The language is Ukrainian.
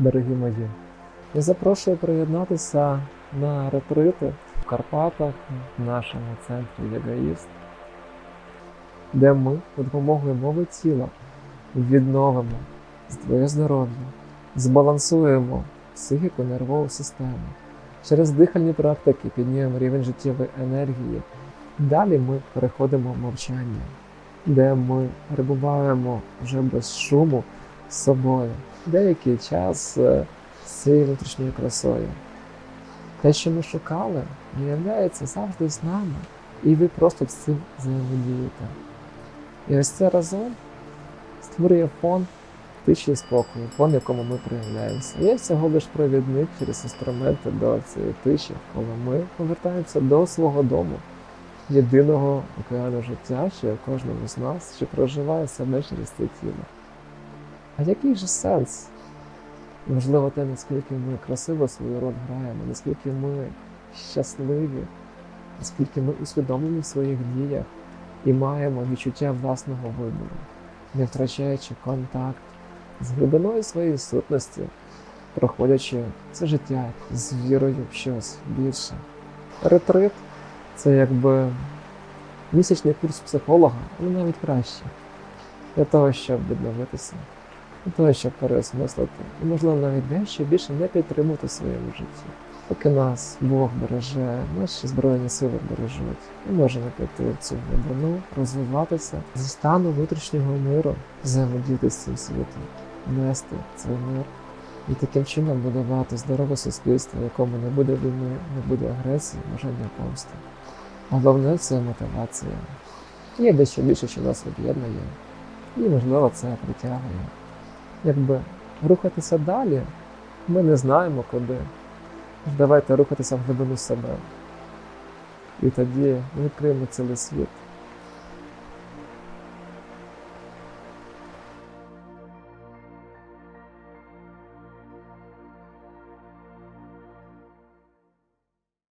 дорогі мої. Я запрошую приєднатися на ретрити в Карпатах в нашому центрі Єгаїст, де ми за допомогою мови тіла відновимо твоє здоров'я, збалансуємо психіку, нервову систему. Через дихальні практики піднімемо рівень життєвої енергії. Далі ми переходимо в мовчання, де ми перебуваємо вже без шуму собою. Деякий час е, з цією внутрішньою красою. Те, що ми шукали, виявляється завжди з нами, і ви просто з цим взаємодієте. І ось це разом створює фон тиші і спокою, фон, якому ми проявляємося. Я всього лиш провідник через інструменти до цієї тиші, коли ми повертаємося до свого дому, єдиного океану життя, що є кожному з нас, що проживає себе через це тіло. А який же сенс? Можливо, те, наскільки ми красиво свою роль граємо, наскільки ми щасливі, наскільки ми усвідомлені в своїх діях і маємо відчуття власного вибору, не втрачаючи контакт з глибиною своєї сутності, проходячи це життя з вірою в щось більше. Ретрит це якби місячний курс психолога, але навіть краще. Для того, щоб відновитися, того, щоб переосмислити, і, можливо, навіть дещо більше не підтримувати в своєму житті. Поки нас Бог береже, наші збройні сили бережуть, ми можемо піти в цю глибину, розвиватися зі стану внутрішнього миру, взаємодіяти з цим світом, нести цей мир і таким чином будувати здорове суспільство, в якому не буде війни, не буде агресії, бажання помсти. Головне це мотивація. Є дещо більше, що нас об'єднує, і можливо це притягує. Якби рухатися далі, ми не знаємо куди. Давайте рухатися в глибину себе. І тоді ми відкриємо цілий світ.